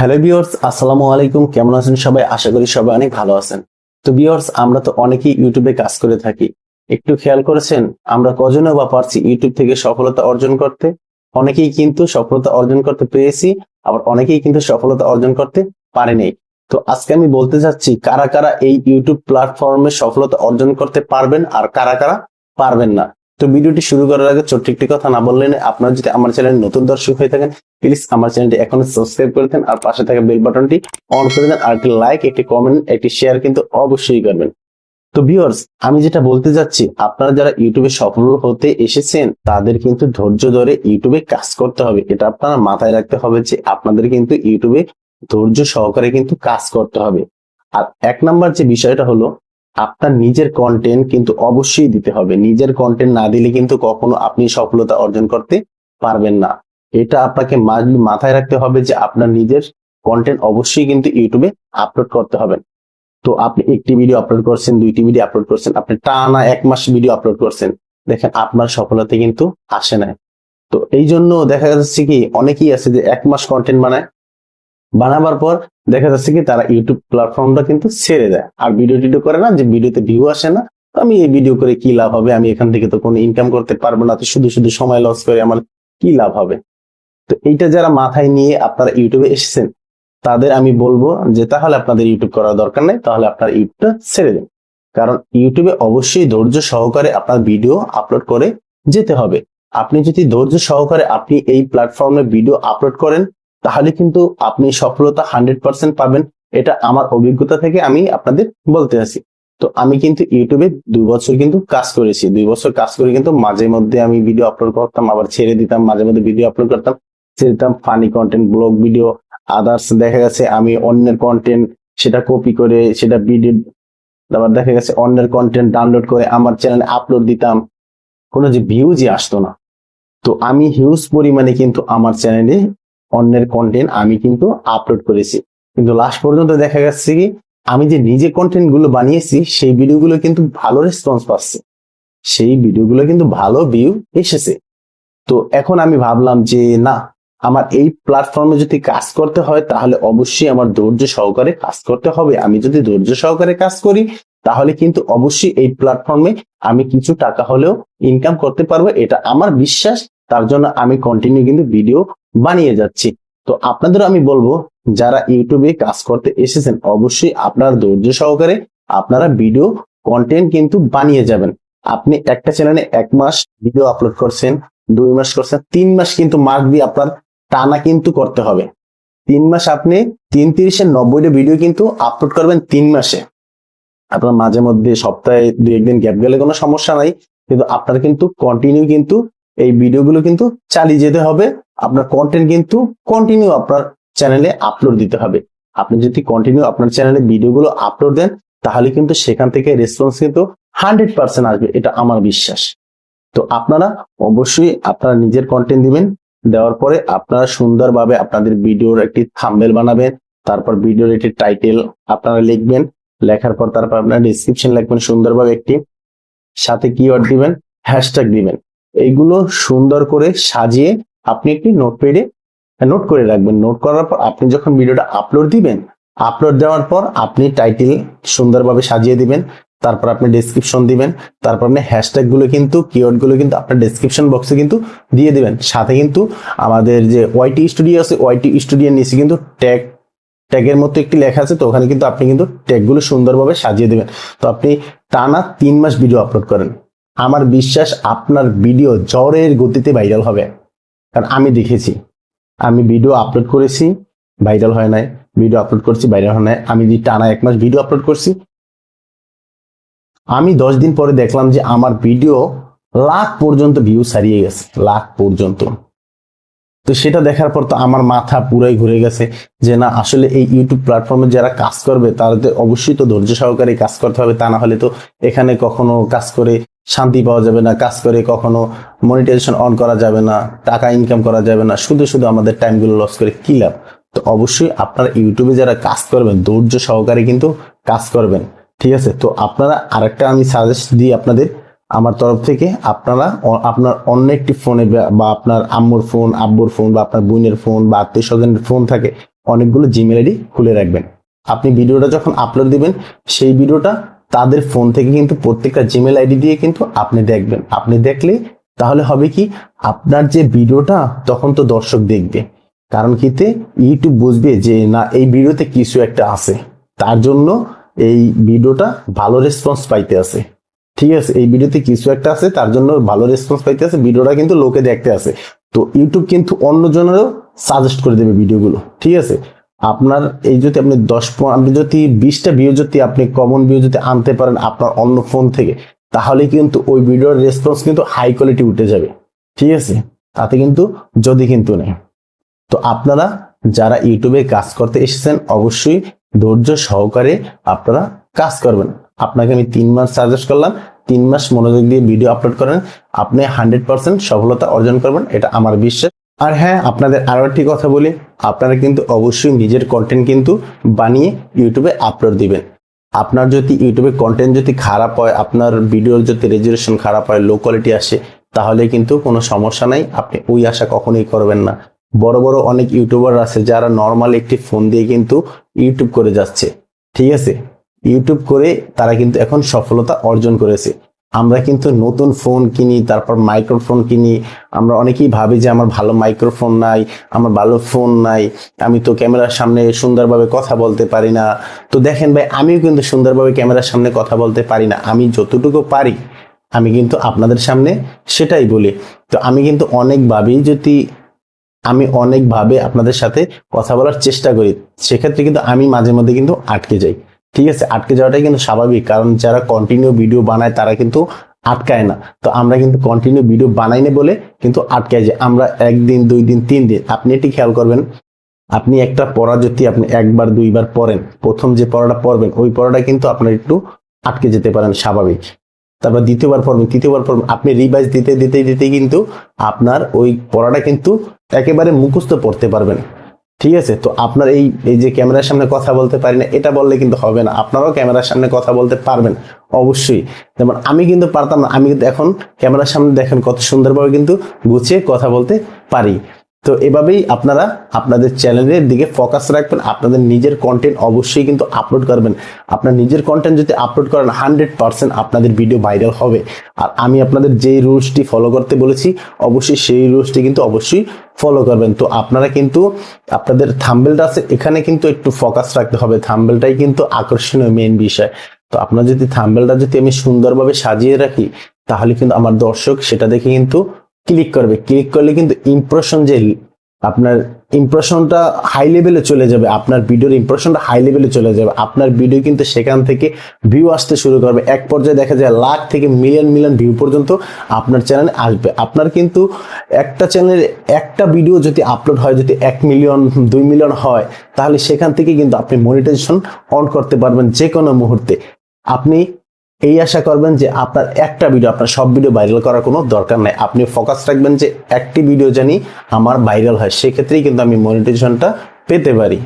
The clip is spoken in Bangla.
হ্যালো বিয়ার্স আসসালামু আলাইকুম। কেমন আছেন সবাই? আশা করি সবাই অনেক ভালো আছেন। তো বিয়ার্স আমরা তো অনেকেই ইউটিউবে কাজ করে থাকি। একটু খেয়াল করেছেন, আমরা কজনও বা পারছি ইউটিউব থেকে সফলতা অর্জন করতে। অনেকেই কিন্তু সফলতা অর্জন করতে পেরেছি, আবার অনেকেই কিন্তু সফলতা অর্জন করতে পারেনি। তো আজকে আমি বলতে চাচ্ছি, কারা কারা এই ইউটিউব প্ল্যাটফর্মে সফলতা অর্জন করতে পারবেন আর কারা কারা পারবেন না? তো ভিডিওটি শুরু করার আগে ছোট্ট একটি কথা না বললেন আপনারা যদি আমার চ্যানেল নতুন দর্শক হয়ে থাকেন প্লিজ আমার চ্যানেলটি এখনও সাবস্ক্রাইব করে দেন আর পাশে থাকা বেল বাটনটি অন করে দেন আর একটি লাইক একটি কমেন্ট একটি শেয়ার কিন্তু অবশ্যই করবেন। তো ভিউয়ার্স আমি যেটা বলতে যাচ্ছি, আপনারা যারা ইউটিউবে সফল হতে এসেছেন, তাদের কিন্তু ধৈর্য ধরে ইউটিউবে কাজ করতে হবে। এটা আপনারা মাথায় রাখতে হবে যে আপনাদের কিন্তু ইউটিউবে ধৈর্য সহকারে কিন্তু কাজ করতে হবে। আর এক নাম্বার যে বিষয়টা হলো আপনার নিজের কন্টেন্ট কিন্তু অবশ্যই দিতে হবে। নিজের কন্টেন্ট না দিলে কিন্তু কখনো আপনি সফলতা অর্জন করতে পারবেন না। এটা আপনাকে মাথায় রাখতে হবে যে আপনার নিজের কন্টেন্ট অবশ্যই কিন্তু ইউটিউবে আপলোড করতে হবে। তো আপনি একটি ভিডিও আপলোড করছেন, দুইটি ভিডিও আপলোড করছেন, আপনি টানা এক মাস ভিডিও আপলোড করছেন। দেখেন, আপনার সফলতা কিন্তু আসে না তো এই জন্য দেখা যাচ্ছে কি, অনেকেই আছে যে এক মাস কন্টেন্ট বানায় বানাবার পর দেখা যাচ্ছে কি তারা ইউটিউব প্ল্যাটফর্মটা কিন্তু ছেড়ে দেয়। আর ভিডিও টিডিও করে না, যে ভিডিওতে ভিউ আসে না আমি এই ভিডিও করে কি লাভ হবে? আমি এখান থেকে তো কোনো ইনকাম করতে পারব না, তো শুধু শুধু সময় লস করে আমার কি লাভ হবে? তো এইটা যারা মাথায় নিয়ে আপনারা ইউটিউবে এসেছেন, তাদের আমি বলব যে তাহলে আপনাদের ইউটিউব করার দরকার নেই, তাহলে আপনার ইউটিউবটা ছেড়ে দিন। কারণ ইউটিউবে অবশ্যই ধৈর্য সহকারে আপনার ভিডিও আপলোড করে যেতে হবে। আপনি যদি ধৈর্য সহকারে আপনি এই প্ল্যাটফর্মে ভিডিও আপলোড করেন তাহলে কিন্তু আপনি সফলতা হান্ড্রেড পার্সেন্ট পাবেন। এটা আমার অভিজ্ঞতা থেকে আমি আপনাদের বলতে আছি। তো আমি কিন্তু ইউটিউবে দুই বছর কিন্তু কাজ করেছি। দুই বছর কাজ করে কিন্তু মাঝে মধ্যে আমি ভিডিও আপলোড করতাম, আবার ছেড়ে দিতাম, মাঝে মধ্যে ভিডিও আপলোড করতাম। ছেড়ে দিতাম funny content blog video others দেখা গেছে আমি অন্যের কন্টেন্ট সেটা কপি করে, সেটা ভিডিও তারপর দেখা গেছে অন্যের কন্টেন্ট ডাউনলোড করে আমার চ্যানেলে আপলোড দিতাম। কোনো যে ভিউজই আসতো না। তো আমি হিউজ পরিমাণে কিন্তু আমার চ্যানেলে অন্যের কন্টেন্ট আমি কিন্তু আপলোড করেছি। কিন্তু লাস্ট পর্যন্ত দেখা যাচ্ছে কি, আমি যে নিজে কন্টেন্টগুলো বানিয়েছি, সেই ভিডিওগুলো কিন্তু ভালো রেসপন্স পাচ্ছে। সেই ভিডিওগুলো কিন্তু ভালো ভিউ এসেছে। তো এখন আমি ভাবলাম যে, না, আমার এই প্ল্যাটফর্মে যদি কাজ করতে হয়, তাহলে অবশ্যই আমার ধৈর্য সহকারে কাজ করতে হবে। আমি যদি ধৈর্য সহকারে কাজ করি, তাহলে কিন্তু অবশ্যই এই প্ল্যাটফর্মে আমি কিছু টাকা হলেও ইনকাম করতে পারব। এটা আমার বিশ্বাস। তার জন্য আমি কন্টিনিউ কিন্তু ভিডিও বানিয়ে যাচ্ছি। তো আপনাদের আমি বলব, যারা ইউটিউবে কাজ করতে এসেছেন, অবশ্যই আপনার ধৈর্য সহকারে আপনারা ভিডিও কন্টেন্ট কিন্তু বানিয়ে যাবেন। আপনি একটা চ্যানেলে এক মাস ভিডিও আপলোড করছেন, দুই মাস করছেন, তিন মাস কিন্তু মার্ক দিয়ে আপনার টানা কিন্তু করতে হবে। তিন মাস আপনি তিন তিরিশের নব্বইটা ভিডিও কিন্তু আপলোড করবেন তিন মাসে। আপনার মাঝে মধ্যে সপ্তাহে দুই একদিন গ্যাপ গেলে কোনো সমস্যা নাই, কিন্তু আপনার কিন্তু কন্টিনিউ কিন্তু এই ভিডিওগুলো কিন্তু চালিয়ে যেতে হবে। আপনার কন্টেন্ট কিন্তু কন্টিনিউ আপনার চ্যানেলে আপলোড দিতে হবে। আপনি যদি কন্টিনিউ আপনার চ্যানেলে ভিডিওগুলো আপলোড দেন, তাহলে কিন্তু সেখান থেকে রেসপন্স কিন্তু হান্ড্রেড পার্সেন্ট আসবে। এটা আমার বিশ্বাস। তো আপনারা অবশ্যই আপনারা নিজের কন্টেন্ট দিবেন, দেওয়ার পরে আপনারা সুন্দরভাবে আপনাদের ভিডিওর একটি থাম্বেল বানাবেন, তারপর ভিডিওর একটি টাইটেল আপনারা লিখবেন, লেখার পর তারপর আপনারা ডিসক্রিপশন লিখবেন, সুন্দরভাবে একটি সাথে কিওয়ার্ড দিবেন হ্যাশট্যাগ দিবেন। এইগুলো সুন্দর করে সাজিয়ে আপনি একটি নোটপ্যাডে নোট করে রাখবেন। নোট করার পর আপনি যখন ভিডিওটা আপলোড দিবেন আপলোড দেওয়ার পর আপনি টাইটেল সুন্দরভাবে সাজিয়ে দিবেন, তারপর আপনি ডেসক্রিপশন দিবেন, তারপর আপনি হ্যাশট্যাগগুলো কিন্তু কিওয়ার্ডগুলো কিন্তু আপনার ডেসক্রিপশন বক্সে কিন্তু দিয়ে দিবেন। সাথে কিন্তু আমাদের যে ওয়াইটি স্টুডিও আছে ওয়াইটি স্টুডিওর নিচে কিন্তু ট্যাগ ট্যাগের মতো একটি লেখা আছে, তো ওখানে কিন্তু আপনি কিন্তু ট্যাগগুলো সুন্দরভাবে সাজিয়ে দিবেন। তো আপনি টানা তিন মাস ভিডিও আপলোড করেন। আমার বিশ্বাস আপনার ভিডিও জ্বরের গতিতে ভাইরাল হবে। কারণ আমি দেখেছি, আমি ভিডিও আপলোড করেছি ভাইরাল হয় নাই। ভিডিও আপলোড করছি ভাইরাল হয় নাই। আমি যে টানা এক মাস ভিডিও আপলোড করছি, আমি দশ দিন পরে দেখলাম যে আমার ভিডিও লাখ পর্যন্ত ভিউ সারিয়ে গেছে, লাখ পর্যন্ত। তো সেটা দেখার পর তো আমার মাথা পুরাই ঘুরে গেছে যে না, আসলে এই ইউটিউব প্ল্যাটফর্মে যারা কাজ করবে, তাদের অবশ্যই তো ধৈর্য সহকারে কাজ করতে হবে। তা না হলে তো এখানে কখনো কাজ করে শান্তি পাওয়া যাবে না, কাজ করে কখনো মনিটাইজেশন অন করা যাবে না, টাকা ইনকাম করা যাবে না, শুধু শুধু আমাদের টাইমগুলো লস করে কি লাভ? তো অবশ্যই আপনারা ইউটিউবে যারা কাজ করবেন, ধৈর্য সহকারে কিন্তু কাজ করবেন, ঠিক আছে? তো আপনারা আরেকটা আমি সাজেস্ট দিই আপনাদের, আমার তরফ থেকে আপনারা আপনার অন্য একটি ফোনে বা আপনার আম্মুর ফোন আব্বুর ফোন বা আপনার বোনের ফোন বা আত্মীয় স্বজনের ফোন থাকে, অনেকগুলো জিমেল আইডি খুলে রাখবেন। আপনি ভিডিওটা যখন আপলোড দিবেন, সেই ভিডিওটা তাদের ফোন থেকে কিন্তু প্রত্যেকটা জিমেল আইডি দিয়ে কিন্তু আপনি দেখবেন। আপনি দেখলে তাহলে হবে কি, আপনার যে ভিডিওটা, তখন তো দর্শক দেখবে। কারণ কিতে ইউটিউব বুঝবে যে, না, এই ভিডিওতে কিছু একটা আছে। তার জন্য এই ভিডিওটা ভালো রেসপন্স পাইতে আছে। ঠিক আছে, এই ভিডিওতে কিছু একটা আছে, তার জন্য ভালো রেসপন্স পাইতে আছে, ভিডিওটা কিন্তু লোকে দেখতে আছে। তো ইউটিউব কিন্তু অন্যজনেরও সাজেস্ট করে দেবে ভিডিওগুলো। ঠিক আছে আপনার এই যদি আপনি দশ আপনি যদি বিশটা ভিউ যদি আপনি কমন ভিউ যদি আনতে পারেন আপনার অন্য ফোন থেকে, তাহলে কিন্তু ওই ভিডিওর রেসপন্স কিন্তু হাই কোয়ালিটি উঠে যাবে। ঠিক আছে? তাতে কিন্তু যদি কিন্তু নেই। তো আপনারা যারা ইউটিউবে কাজ করতে এসেছেন, অবশ্যই ধৈর্য সহকারে আপনারা কাজ করবেন। আপনাকে আমি তিন মাস সাজেস্ট করলাম, তিন মাস মনোযোগ দিয়ে ভিডিও আপলোড করেন। আপনি হান্ড্রেড পার্সেন্ট সফলতা অর্জন করবেন, এটা আমার বিশ্বাস। আর হ্যাঁ আপনাদের আরও একটি কথা বলি, আপনারা কিন্তু অবশ্যই নিজের কন্টেন্ট কিন্তু বানিয়ে ইউটিউবে আপলোড দিবেন। আপনার যদি ইউটিউবে কন্টেন্ট যদি খারাপ হয়, আপনার ভিডিওর যদি রেজুলেশন খারাপ হয় লো কোয়ালিটি আসে, তাহলে কিন্তু কোনো সমস্যা নাই, আপনি ওই আশা কখনোই করবেন না। বড় বড় অনেক ইউটিউবার আছে, যারা নর্মাল একটি ফোন দিয়ে কিন্তু ইউটিউব করে যাচ্ছে। ঠিক আছে? ইউটিউব করে তারা কিন্তু এখন সফলতা অর্জন করেছে। আমরা কিন্তু নতুন ফোন কিনি, তারপর মাইক্রোফোন কিনি। আমরা অনেকেই ভাবি যে আমার ভালো মাইক্রোফোন নাই, আমার ভালো ফোন নাই, আমি তো ক্যামেরার সামনে সুন্দরভাবে কথা বলতে পারি না। তো দেখেন ভাই, আমিও কিন্তু সুন্দরভাবে ক্যামেরার সামনে কথা বলতে পারি না। আমি যতটুকু পারি, আমি কিন্তু আপনাদের সামনে সেটাই বলি। তো আমি কিন্তু অনেকভাবেই যদি আমি অনেকভাবে আপনাদের সাথে কথা বলার চেষ্টা করি, সেক্ষেত্রে কিন্তু আমি মাঝে মধ্যে কিন্তু আটকে যাই। ঠিক আছে, আটকে যাওয়াটাই কিন্তু স্বাভাবিক। কারণ যারা কন্টিনিউ ভিডিও বানায়, তারা কিন্তু আটকায় না। তো আমরা কিন্তু কন্টিনিউ ভিডিও বানাই না বলে কিন্তু আটকায় যাই আমরা একদিন, দুই দিন, তিন দিন, আপনি এটি খেয়াল করবেন, আপনি একটা পড়া যদি আপনি একবার, দুইবার পড়েন। প্রথম যে পড়াটা পড়বেন, ওই পড়াটা কিন্তু আপনার একটু আটকে যেতে পারেন স্বাভাবিক। তারপর দ্বিতীয়বার পড়বেন, তৃতীয়বার পড়বেন, আপনি রিভাইজ দিতে দিতে দিতে কিন্তু আপনার ওই পড়াটা কিন্তু একেবারে মুখস্থ পড়তে পারবেন। ঠিক আছে? তো আপনার এই এই যে ক্যামেরার সামনে কথা বলতে পারি না, এটা বললে কিন্তু হবে না। আপনারাও ক্যামেরার সামনে কথা বলতে পারবেন, অবশ্যই। যেমন আমি কিন্তু পারতাম না, আমি কিন্তু এখন ক্যামেরার সামনে দেখেন কত সুন্দরভাবে কিন্তু গুছিয়ে কথা বলতে পারি। তো এভাবেই আপনারা আপনাদের চ্যানেলের দিকে ফোকাস রাখবেন। আপনাদের নিজের কন্টেন্ট অবশ্যই কিন্তু আপলোড করবেন। আপনার নিজের কন্টেন্ট যদি আপলোড করেন হান্ড্রেড পার্সেন্ট আপনাদের ভিডিও ভাইরাল হবে। আর আমি আপনাদের যেই রুলসটি ফলো করতে বলেছি, অবশ্যই সেই রুলসটি কিন্তু অবশ্যই ফলো করবেন। তো আপনারা কিন্তু আপনাদের থাম্বেলটা আছে, এখানে কিন্তু একটু ফোকাস রাখতে হবে। থাম্বেলটাই কিন্তু আকর্ষণীয় মেন বিষয়। তো আপনার যদি থাম্বেলটা যদি আমি সুন্দরভাবে সাজিয়ে রাখি, তাহলে কিন্তু আমার দর্শক সেটা দেখে কিন্তু ক্লিক করবে। ক্লিক করলে কিন্তু ইমপ্রেশন যে আপনার ইমপ্রেশনটা হাই লেভেলে চলে যাবে, আপনার ভিডিওর ইমপ্রেশনটা হাই লেভেলে চলে যাবে। আপনার ভিডিও কিন্তু সেখান থেকে ভিউ আসতে শুরু করবে। এক পর্যায়ে দেখা যায় লাখ থেকে মিলিয়ন মিলিয়ন ভিউ পর্যন্ত আপনার চ্যানেলে আসবে। আপনার কিন্তু একটা চ্যানেলের একটা ভিডিও যদি আপলোড হয়, যদি এক মিলিয়ন দুই মিলিয়ন হয়, তাহলে সেখান থেকে কিন্তু আপনি মনিটাইজেশন অন করতে পারবেন যে কোনো মুহূর্তে। আপনি এই আশা করবেন যে আপনার একটা ভিডিও আপনার সব ভিডিও ভাইরাল করার কোনো দরকার নাই। আপনি ফোকাস রাখবেন যে একটি ভিডিও জানি আমার ভাইরাল হয়। সেক্ষেত্রেই কিন্তু আমি মনিটাইজেশনটা পেতে পারি।